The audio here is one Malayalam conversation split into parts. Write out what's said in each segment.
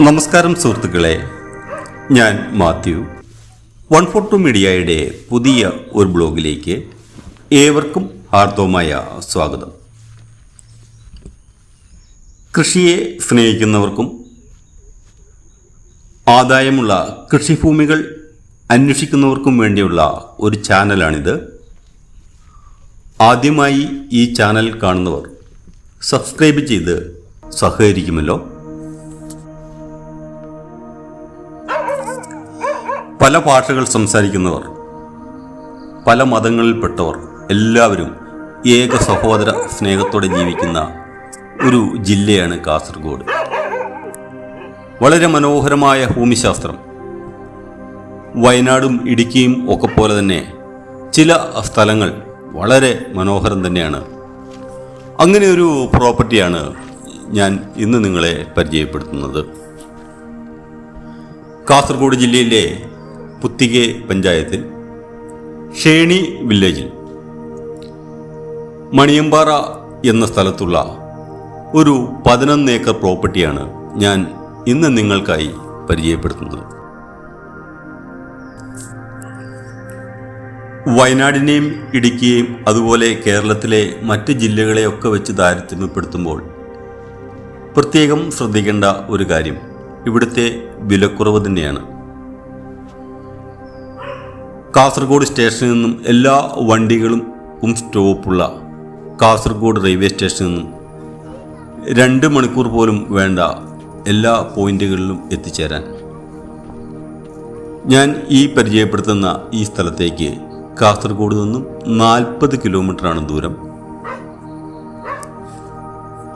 നമസ്കാരം സുഹൃത്തുക്കളെ. ഞാൻ മാത്യു. വൺ ഫോർ ടു മീഡിയയുടെ പുതിയ ഒരു ബ്ലോഗിലേക്ക് ഏവർക്കും ഹാർദവമായ സ്വാഗതം. കൃഷിയെ സ്നേഹിക്കുന്നവർക്കും ആദായമുള്ള കൃഷിഭൂമികൾ അന്വേഷിക്കുന്നവർക്കും വേണ്ടിയുള്ള ഒരു ചാനലാണിത്. ആദ്യമായി ഈ ചാനൽ കാണുന്നവർ സബ്സ്ക്രൈബ് ചെയ്ത് സഹകരിക്കുമല്ലോ. പല ഭാഷകൾ സംസാരിക്കുന്നവർ പല മതങ്ങളിൽപ്പെട്ടവർ എല്ലാവരും ഏക സഹോദര സ്നേഹത്തോടെ ജീവിക്കുന്ന ഒരു ജില്ലയാണ് കാസർഗോഡ്. വളരെ മനോഹരമായ ഭൂമിശാസ്ത്രം. വയനാടും ഇടുക്കിയും ഒക്കെ പോലെ തന്നെ ചില സ്ഥലങ്ങൾ വളരെ മനോഹരം തന്നെയാണ്. അങ്ങനെ ഒരു പ്രോപ്പർട്ടിയാണ് ഞാൻ ഇന്ന് നിങ്ങളെ പരിചയപ്പെടുത്തുന്നത്. കാസർഗോഡ് ജില്ലയിലെ പുത്തികെ പഞ്ചായത്തിൽ ഷേണി വില്ലേജിൽ. മണിയമ്പാറ എന്ന സ്ഥലത്തുള്ള ഒരു പതിനൊന്ന് ഏക്കർ പ്രോപ്പർട്ടിയാണ് ഞാൻ ഇന്ന് നിങ്ങൾക്കായി പരിചയപ്പെടുത്തുന്നത്. വയനാടിനെയും ഇടുക്കിയെയും അതുപോലെ കേരളത്തിലെ മറ്റ് ജില്ലകളെയൊക്കെ വെച്ച് താരതമ്യപ്പെടുത്തുമ്പോൾ പ്രത്യേകം ശ്രദ്ധിക്കേണ്ട ഒരു കാര്യം ഇവിടുത്തെ വിലക്കുറവ് തന്നെയാണ്. കാസർഗോഡ് സ്റ്റേഷനിൽ നിന്നും എല്ലാ വണ്ടികളും സ്റ്റോപ്പുള്ള കാസർഗോഡ് റെയിൽവേ സ്റ്റേഷനിൽ നിന്നും രണ്ട് മണിക്കൂർ പോലും വേണ്ട എല്ലാ പോയിന്റുകളിലും എത്തിച്ചേരാൻ. ഞാൻ ഈ പരിചയപ്പെടുത്തുന്ന ഈ സ്ഥലത്തേക്ക് കാസർഗോഡ് നിന്നും നാൽപ്പത് കിലോമീറ്ററാണ് ദൂരം.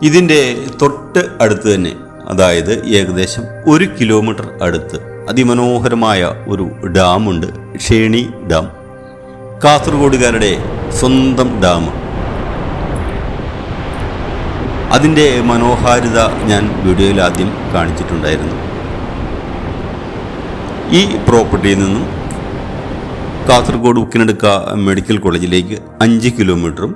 ഇതിന്റെ തൊട്ട് അടുത്ത് തന്നെ അതായത് ഏകദേശം ഒരു കിലോമീറ്റർ അടുത്ത് അതിമനോഹരമായ ഒരു ഡാമുണ്ട് ഷേണി ഡാം. കാസർഗോഡുകാരുടെ സ്വന്തം ഡാം. അതിന്റെ മനോഹാരിത ഞാൻ വീഡിയോയിൽ ആദ്യം കാണിച്ചിട്ടുണ്ടായിരുന്നു. ഈ പ്രോപ്പർട്ടിയിൽ നിന്നും കാസർഗോഡ് ഉക്കിനടുക്ക മെഡിക്കൽ കോളേജിലേക്ക് അഞ്ച് കിലോമീറ്ററും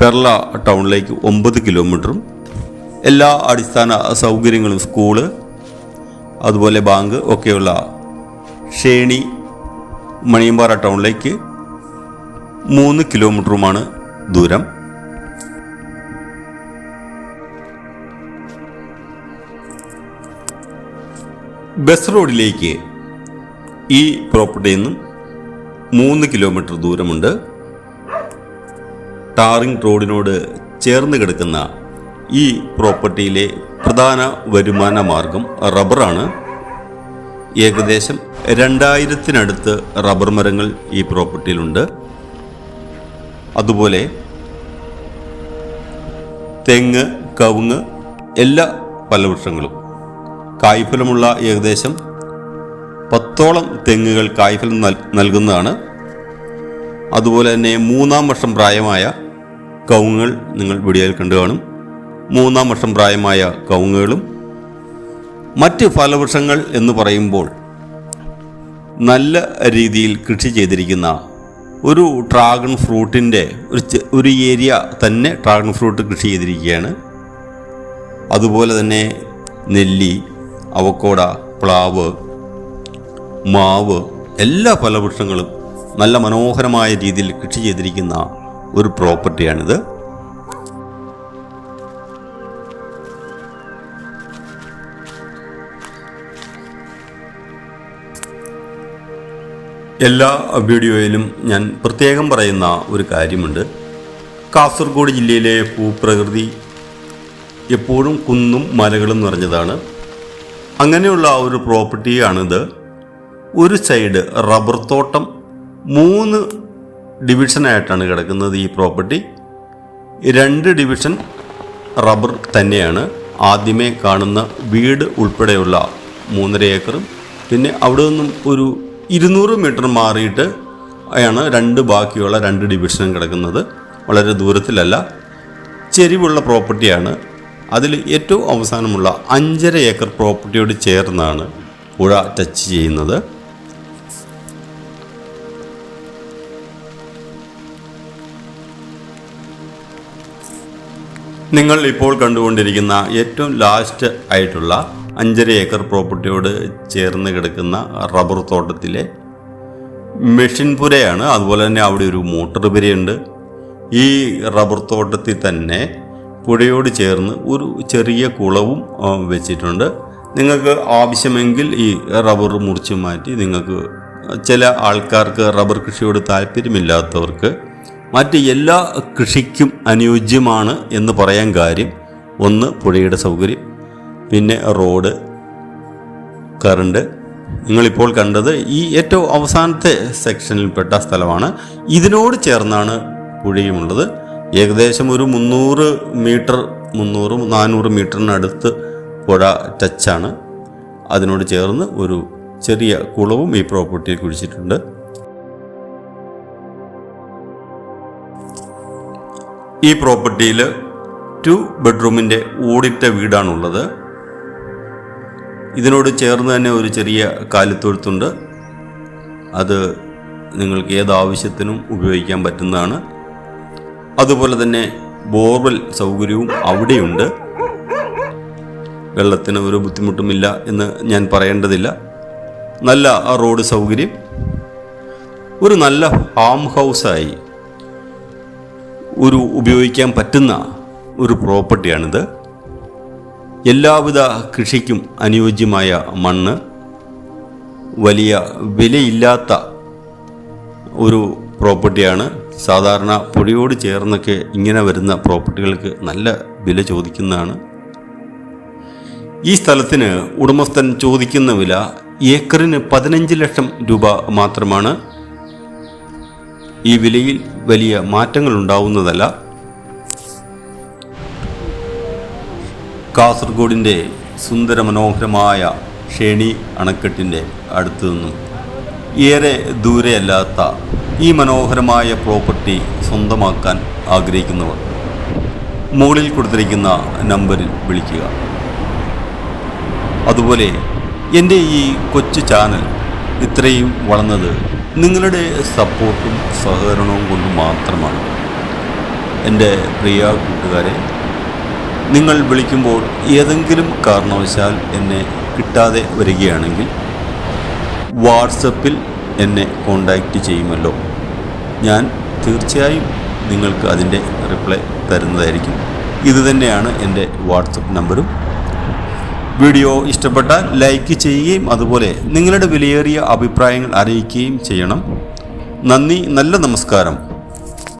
പെർള ടൗണിലേക്ക് ഒമ്പത് കിലോമീറ്ററും എല്ലാ അടിസ്ഥാന സൗകര്യങ്ങളും സ്കൂൾ അതുപോലെ ബാങ്ക് ഒക്കെയുള്ള ഷേണി മണിയമ്പാറ ടൗണിലേക്ക് മൂന്ന് കിലോമീറ്ററുമാണ് ദൂരം. ബസ് റോഡിലേക്ക് ഈ പ്രോപ്പർട്ടിയിൽ നിന്നും മൂന്ന് കിലോമീറ്റർ ദൂരമുണ്ട്. ടാറിംഗ് റോഡിനോട് ചേർന്ന് കിടക്കുന്ന ഈ പ്രോപ്പർട്ടിയിലെ പ്രധാന വരുമാന മാർഗം റബ്ബറാണ്. ഏകദേശം രണ്ടായിരത്തിനടുത്ത് റബ്ബർ മരങ്ങൾ ഈ പ്രോപ്പർട്ടിയിലുണ്ട്. അതുപോലെ തെങ്ങ് കവുങ്ങ് എല്ലാ ഫലവൃക്ഷങ്ങളും കായ്ഫലമുള്ള ഏകദേശം പത്തോളം തെങ്ങുകൾ കായ്ഫലം നൽ നൽകുന്നതാണ്. അതുപോലെ തന്നെ മൂന്നാം വർഷം പ്രായമായ കവുങ്ങുകൾ നിങ്ങൾ വീഡിയോയിൽ കണ്ടു കാണും. മൂന്നാം വർഷം പ്രായമായ കവുങ്ങുകളും മറ്റ് ഫലവൃക്ഷങ്ങൾ എന്ന് പറയുമ്പോൾ നല്ല രീതിയിൽ കൃഷി ചെയ്തിരിക്കുന്ന ഒരു ഡ്രാഗൺ ഫ്രൂട്ടിന്റെ ഒരു ഒരു ഏരിയ തന്നെ ഡ്രാഗൺ ഫ്രൂട്ട് കൃഷി ചെയ്തിരിക്കുകയാണ്. അതുപോലെ തന്നെ നെല്ലി അവക്കോട പ്ലാവ് മാവ് എല്ലാ ഫലവൃക്ഷങ്ങളും നല്ല മനോഹരമായ രീതിയിൽ കൃഷി ചെയ്തിരിക്കുന്ന ഒരു പ്രോപ്പർട്ടിയാണിത്. എല്ലാ വീഡിയോയിലും ഞാൻ പ്രത്യേകം പറയുന്ന ഒരു കാര്യമുണ്ട്. കാസർഗോഡ് ജില്ലയിലെ ഭൂപ്രകൃതി എപ്പോഴും കുന്നും മലകളും നിറഞ്ഞതാണ്. അങ്ങനെയുള്ള ഒരു പ്രോപ്പർട്ടിയാണിത് ഒരു സൈഡ് റബ്ബർ തോട്ടം മൂന്ന് ഡിവിഷനായിട്ടാണ് കിടക്കുന്നത് ഈ പ്രോപ്പർട്ടി രണ്ട് ഡിവിഷൻ റബ്ബർ തന്നെയാണ്. ആദ്യമേ കാണുന്ന വീട് ഉൾപ്പെടെയുള്ള മൂന്നര ഏക്കറും പിന്നെ അവിടെ നിന്നും ഒരു ഇരുന്നൂറ് മീറ്റർ മാറിയിട്ട് ആണ് രണ്ട് ബാക്കിയുള്ള രണ്ട് ഡിവിഷനും കിടക്കുന്നത്. വളരെ ദൂരത്തിലല്ല. ചെരിവുള്ള പ്രോപ്പർട്ടിയാണ്. അതിൽ ഏറ്റവും അവസാനമുള്ള അഞ്ചര ഏക്കർ പ്രോപ്പർട്ടിയോട് ചേർന്നാണ് പുഴ ടച്ച് ചെയ്യുന്നത്. നിങ്ങൾ ഇപ്പോൾ കണ്ടുകൊണ്ടിരിക്കുന്ന ഏറ്റവും ലാസ്റ്റ് ആയിട്ടുള്ള അഞ്ചര ഏക്കർ പ്രോപ്പർട്ടിയോട് ചേർന്ന് കിടക്കുന്ന റബ്ബർ തോട്ടത്തിലെ മെഷീൻ പുരയാണ്. അതുപോലെ തന്നെ അവിടെ ഒരു മോട്ടോർ പുരയുണ്ട്. ഈ റബ്ബർ തോട്ടത്തിൽ തന്നെ പുഴയോട് ചേർന്ന് ഒരു ചെറിയ കുളവും വെച്ചിട്ടുണ്ട്. നിങ്ങൾക്ക് ആവശ്യമെങ്കിൽ ഈ റബ്ബർ മുറിച്ച് മാറ്റി നിങ്ങൾക്ക് ചില ആൾക്കാർക്ക് റബ്ബർ കൃഷിയോട് താല്പര്യമില്ലാത്തവർക്ക് മറ്റ് എല്ലാ കൃഷിക്കും അനുയോജ്യമാണ് എന്ന് പറയാൻ കാര്യം. ഒന്ന് പുഴയുടെ സൗകര്യം. പിന്നെ റോഡ് കറണ്ട്. നിങ്ങളിപ്പോൾ കണ്ടത് ഈ ഏറ്റവും അവസാനത്തെ സെക്ഷനിൽപ്പെട്ട സ്ഥലമാണ്. ഇതിനോട് ചേർന്നാണ് പുഴയുമുള്ളത്. ഏകദേശം ഒരു മുന്നൂറ് മീറ്റർ മുന്നൂറ് നാനൂറ് മീറ്ററിനടുത്ത് പുഴ ടച്ചാണ്. അതിനോട് ചേർന്ന് ഒരു ചെറിയ കുളവും ഈ പ്രോപ്പർട്ടിയിൽ കുഴിച്ചിട്ടുണ്ട്. ഈ പ്രോപ്പർട്ടിയിൽ ടു ബെഡ്റൂമിന്റെ ഓടിട്ട വീടാണുള്ളത്. ഇതിനോട് ചേർന്ന് തന്നെ ഒരു ചെറിയ കാലിത്തൊഴുത്തുണ്ട്. അത് നിങ്ങൾക്ക് ഏത് ആവശ്യത്തിനും ഉപയോഗിക്കാൻ പറ്റുന്നതാണ്. അതുപോലെ തന്നെ ബോർവെൽ സൗകര്യവും അവിടെയുണ്ട്. വെള്ളത്തിന് ഒരു ബുദ്ധിമുട്ടുമില്ല എന്ന് ഞാൻ പറയേണ്ടതില്ല. നല്ല ആ റോഡ് സൗകര്യം. ഒരു നല്ല ഫാം ഹൗസായി ഒരു ഉപയോഗിക്കാൻ പറ്റുന്ന ഒരു പ്രോപ്പർട്ടിയാണിത്. എല്ലാവിധ കൃഷിക്കും അനുയോജ്യമായ മണ്ണ് വലിയ വിലയില്ലാത്ത ഒരു പ്രോപ്പർട്ടിയാണ്. സാധാരണ പുഴയോട് ചേർന്നൊക്കെ ഇങ്ങനെ വരുന്ന പ്രോപ്പർട്ടികൾക്ക് നല്ല വില ചോദിക്കുന്നതാണ്. ഈ സ്ഥലത്തിന് ഉടമസ്ഥൻ ചോദിക്കുന്ന വില ഏക്കറിന് പതിനഞ്ച് ലക്ഷം രൂപ മാത്രമാണ്. ഈ വിലയിൽ വലിയ മാറ്റങ്ങൾ ഉണ്ടാവുന്നതല്ല. കാസർഗോഡിന്റെ സുന്ദര മനോഹരമായ ഷേണി അണക്കെട്ടിന്റെ അടുത്തു നിന്നും ഏറെ ദൂരെയല്ലാത്ത ഈ മനോഹരമായ പ്രോപ്പർട്ടി സ്വന്തമാക്കാൻ ആഗ്രഹിക്കുന്നവർ മുകളിൽ കൊടുത്തിരിക്കുന്ന നമ്പറിൽ വിളിക്കുക. അതുപോലെ എന്റെ ഈ കൊച്ചു ചാനൽ ഇത്രയും വളർന്നത് നിങ്ങളുടെ സപ്പോർട്ടും സഹകരണവും കൊണ്ട് മാത്രമാണ്. എന്റെ പ്രിയ കൂട്ടുകാരെ നിങ്ങൾ വിളിക്കുമ്പോൾ ഏതെങ്കിലും കാരണവശാൽ എന്നെ കിട്ടാതെ വരികയാണെങ്കിൽ വാട്സപ്പിൽ എന്നെ കോണ്ടാക്റ്റ് ചെയ്യുമല്ലോ. ഞാൻ തീർച്ചയായും നിങ്ങൾക്ക് അതിന്റെ റിപ്ലൈ തരുന്നതായിരിക്കും. ഇതുതന്നെയാണ് എന്റെ വാട്സപ്പ് നമ്പറും. വീഡിയോ ഇഷ്ടപ്പെട്ടാൽ ലൈക്ക് ചെയ്യുകയും അതുപോലെ നിങ്ങളുടെ വിലയേറിയ അഭിപ്രായങ്ങൾ അറിയിക്കുകയും ചെയ്യണം. നന്ദി നല്ല നമസ്കാരം.